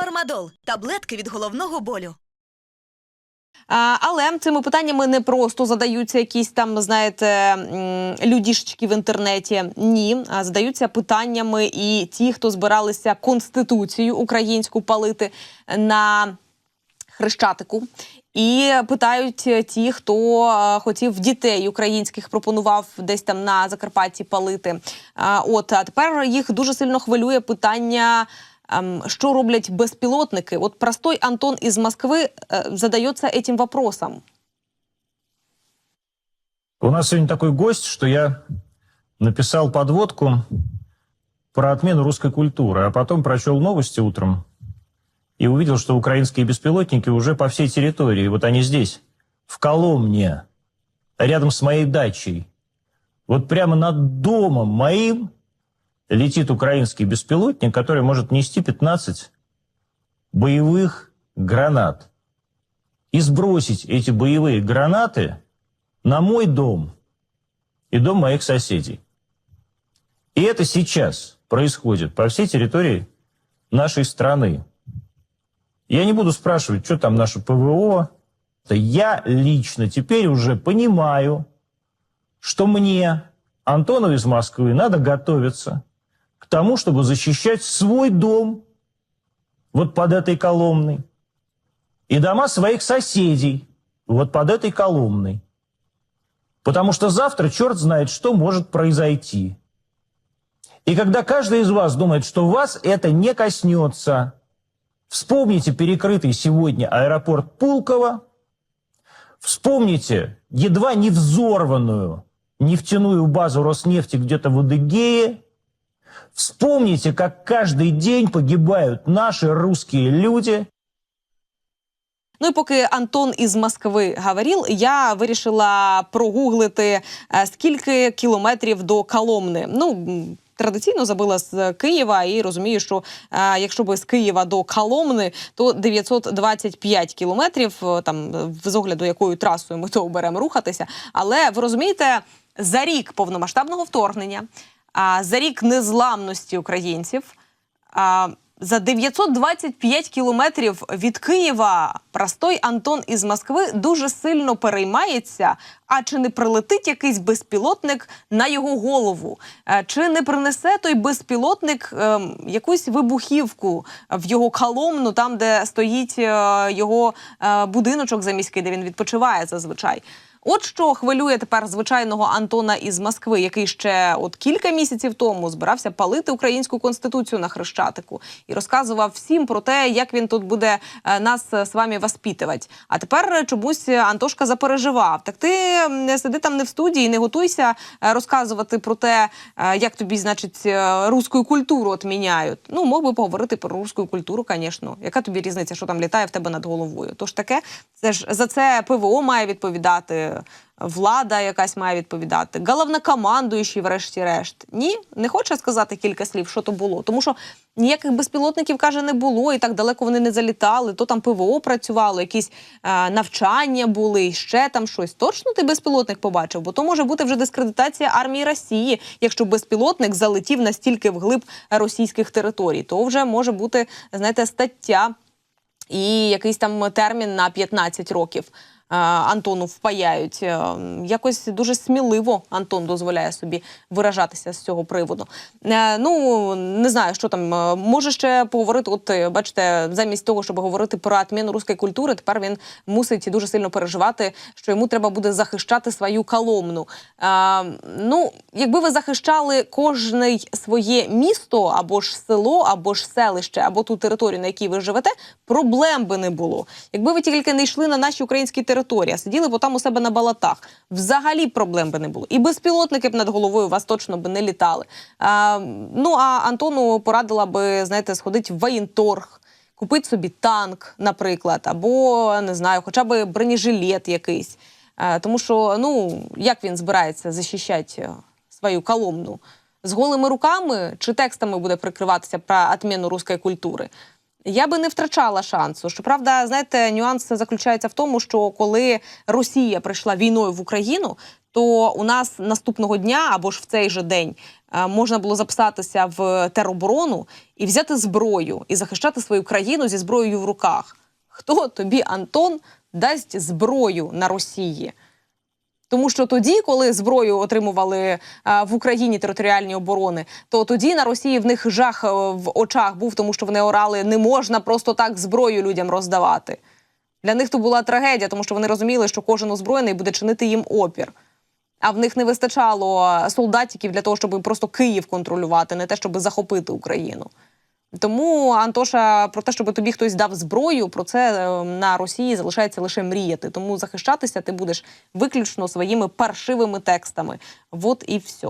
Фармадол таблетки від головного болю. Але цими питаннями не просто задаються якісь там, знаєте, людішечки в інтернеті. Ні, а задаються питаннями і ті, хто збиралися конституцію українську палити на хрещатику. І питають ті, хто хотів дітей українських, пропонував десь там на Закарпатті палити. От а тепер їх дуже сильно хвилює питання. ем, Що роблять безпілотники? От простой Антон із Москви е, задається этим вопросом. У нас сегодня такой гость, что я написал подводку про отмену русской культуры, а потом прочел новости утром и увидел, что украинские беспилотники уже по всей территории, вот они здесь, в Коломне, рядом с моей дачей. Вот прямо над домом моим летит украинский беспилотник, который может нести 15 боевых гранат. И сбросить эти боевые гранаты на мой дом и дом моих соседей. И это сейчас происходит по всей территории нашей страны. Я не буду спрашивать, что там наше ПВО. Я лично теперь уже понимаю, что мне, Антону из Москвы, надо готовиться к тому, чтобы защищать свой дом вот под этой коломной и дома своих соседей вот под этой коломной. Потому что завтра черт знает, что может произойти. И когда каждый из вас думает, что вас это не коснется, вспомните перекрытый сегодня аэропорт Пулково, вспомните едва не взорванную нефтяную базу Роснефти где-то в Адыгее, вспомните, как каждый день погибают наши русские люди – Ну і поки Антон із Москви говорив, я вирішила прогуглити, е, скільки кілометрів до Коломни. Ну традиційно забила з Києва і розумію, що е, якщо би з Києва до Коломни, то 925 кілометрів. е, Там з огляду якою трасою ми то оберемо рухатися. Але ви розумієте, за рік повномасштабного вторгнення, за рік незламності українців. А, за 925 кілометрів від Києва простой Антон із Москви дуже сильно переймається. А чи не прилетить якийсь безпілотник на його голову? Чи не принесе той безпілотник ем, якусь вибухівку в його коломну, там де стоїть е, його е, будиночок заміський, де він відпочиває зазвичай? От що хвилює тепер звичайного Антона із Москви, який ще от кілька місяців тому збирався палити українську конституцію на хрещатику і розказував всім про те, як він тут буде е, нас е, з вами воспитувати. А тепер чомусь Антошка запереживав. Так ти не сиди там не в студії, не готуйся е, розказувати про те, як тобі, значить, руську культуру отміняють. Ну, мог би поговорити про руську культуру, звісно. Яка тобі різниця, що там літає в тебе над головою? Тож таке, це ж за це ПВО має відповідати. Влада якась має відповідати, головнокомандуючий, врешті-решт. Ні, не хоче сказати кілька слів, що то було. Тому що ніяких безпілотників каже не було, і так далеко вони не залітали. То там ПВО працювало, якісь е, навчання були, ще там щось. Точно ти безпілотник побачив? Бо то може бути вже дискредитація армії Росії, якщо безпілотник залетів настільки вглиб російських територій, то вже може бути знаєте стаття і якийсь там термін на 15 років. Е, Антону впаяють Е, якось дуже сміливо Антон дозволяє собі виражатися з цього приводу. Е, Ну не знаю, що там може ще поговорити. От бачите, замість того, щоб говорити про отміну руської культури, тепер він мусить дуже сильно переживати, що йому треба буде захищати свою коломну. Е, Ну, якби ви захищали кожне своє місто або ж село, або ж селище, або ту територію, на якій ви живете, проблем би не було. Якби ви тільки не йшли на наші українські території, а сиділи б там у себе на балатах, взагалі проблем би не було. І безпілотники б над головою вас точно би не літали. А, ну а Антону порадила би, знаєте, сходити в воєнторг. Купити собі танк, наприклад, або не знаю, хоча б бронежилет якийсь. Е, Тому що ну як він збирається захищати е, свою коломну? З голими руками чи текстами буде прикриватися про отміну руської культури? Я би не втрачала шансу. Щоправда, знаєте, нюанс заключається в тому, що коли Росія прийшла війною в Україну, то у нас наступного дня або ж в цей же день е, можна було записатися в тероборону і взяти зброю і захищати свою країну зі зброєю в руках. Хто тобі, Антон, дасть зброю на Росії? Тому що тоді, коли зброю отримували е, в Україні територіальні оборони, то тоді на Росії в них жах е, в очах був, тому що вони орали, не можна просто так зброю людям роздавати. Для них то була трагедія, тому що вони розуміли, що кожен озброєний буде чинити їм опір. А в них не вистачало солдатиків для того, щоб просто Київ контролювати, не те, щоб захопити Україну. Тому Антоша, про те, щоб тобі хтось дав зброю, про це е, на Росії залишається лише мріяти. Тому захищатися ти будеш виключно своїми паршивими текстами. От і все.